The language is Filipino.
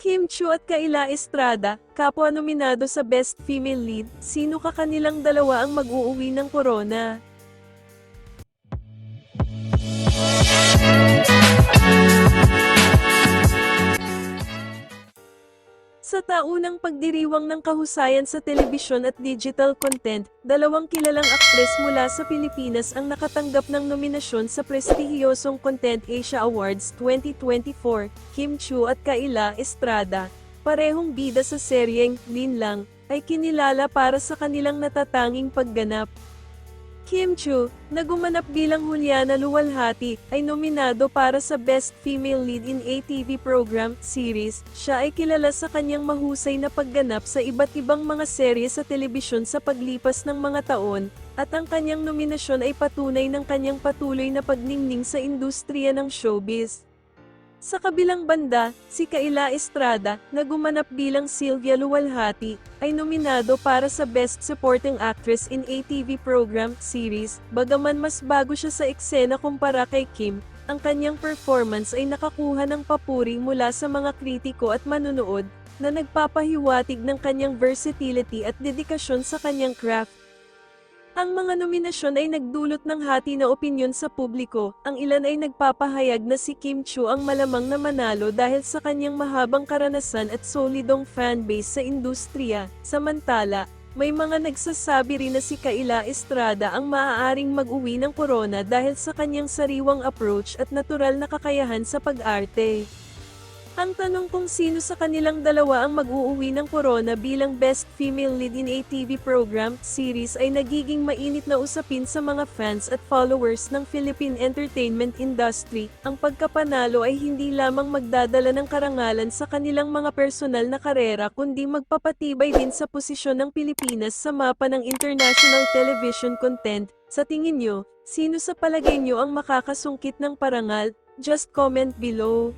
Kim Chu at Kaila Estrada, kapwa nominado sa Best Female Lead, sino ka kanilang dalawa ang mag-uuwi ng corona? Sa taunang pagdiriwang ng kahusayan sa telebisyon at digital content, dalawang kilalang aktres mula sa Pilipinas ang nakatanggap ng nominasyon sa prestihiyosong Content Asia Awards 2024, Kim Chu at Kaila Estrada. Parehong bida sa seryeng Lin Lang, ay kinilala para sa kanilang natatanging pagganap. Kim Chu, na gumanap bilang Juliana Luwalhati, ay nominado para sa Best Female Lead in ATV Program Series. Siya ay kilala sa kanyang mahusay na pagganap sa iba't ibang mga serye sa telebisyon sa paglipas ng mga taon, at ang kanyang nominasyon ay patunay ng kanyang patuloy na pagningning sa industriya ng showbiz. Sa kabilang banda, si Kaila Estrada, na gumanap bilang Sylvia Luwalhati, ay nominado para sa Best Supporting Actress in ATV Program Series. Bagaman mas bago siya sa eksena kumpara kay Kim, ang kanyang performance ay nakakuha ng papuri mula sa mga kritiko at manunood, na nagpapahiwatig ng kanyang versatility at dedikasyon sa kanyang craft. Ang mga nominasyon ay nagdulot ng hati na opinyon sa publiko. Ang ilan ay nagpapahayag na si Kim Chu ang malamang na manalo dahil sa kanyang mahabang karanasan at solidong fanbase sa industriya. Samantala, may mga nagsasabi rin na si Kaila Estrada ang maaaring mag-uwi ng corona dahil sa kanyang sariwang approach at natural na kakayahan sa pag-arte. Ang tanong kung sino sa kanilang dalawa ang mag-uuwi ng corona bilang Best Female Lead in ATV Program series ay nagiging mainit na usapin sa mga fans at followers ng Philippine entertainment industry. Ang pagkapanalo ay hindi lamang magdadala ng karangalan sa kanilang mga personal na karera kundi magpapatibay din sa posisyon ng Pilipinas sa mapa ng international television content. Sa tingin nyo, sino sa palagay nyo ang makakasungkit ng parangal? Just comment below.